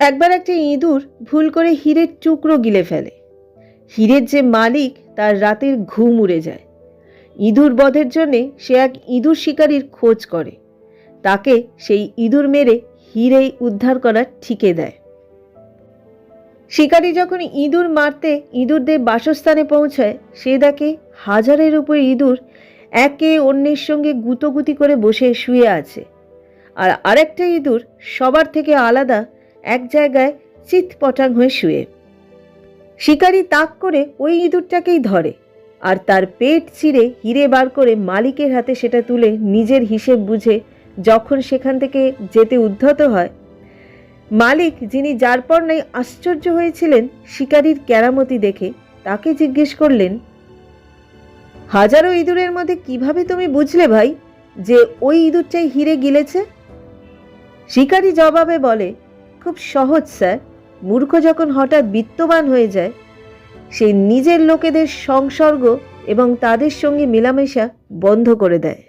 একবার একটা ইঁদুর ভুল করে হীরের টুকরো গিলে ফেলে। হীরের যে মালিক, তার রাতের ঘুম উড়ে যায়। ইঁদুর বধের জন্যে সে এক ইঁদুর শিকারীর খোঁজ করে। তাকে সেই ইঁদুর মেরে হীরেই উদ্ধার করার ঠিকে দেয়। শিকারী যখন ইঁদুর মারতে ইঁদুরদের বাসস্থানে পৌঁছায়, সে দেখে হাজারের উপর ইঁদুর একে অন্যের সঙ্গে গুতোগুতি করে বসে শুয়ে আছে। আর আরেকটা ইঁদুর সবার থেকে আলাদা এক জায়গায় চিৎপটাং হয়ে শুয়ে। শিকারী তাক করে ওই ইঁদুরটাকেই ধরে আর তার পেট চিরে হিরে বার করে মালিকের হাতে সেটা তুলে নিজের হিসেব বুঝে যখন সেখান থেকে যেতে উদ্ধত হয়, মালিক যিনি যার পর নাই আশ্চর্য হয়েছিলেন শিকারীর কেরামতি দেখে তাকে জিজ্ঞেস করলেন, হাজারো ইঁদুরের মধ্যে কীভাবে তুমি বুঝলে ভাই যে ওই ইঁদুরটাই হিরে গিলেছে? শিকারী জবাবে বলে খুব সহজ, স্যার। মূর্খ যখন হঠাৎ বিত্তবান হয়ে যায় সেই নিজের লোকেদের সংসর্গ এবং তাদের সঙ্গে মেলামেশা বন্ধ করে দেয়।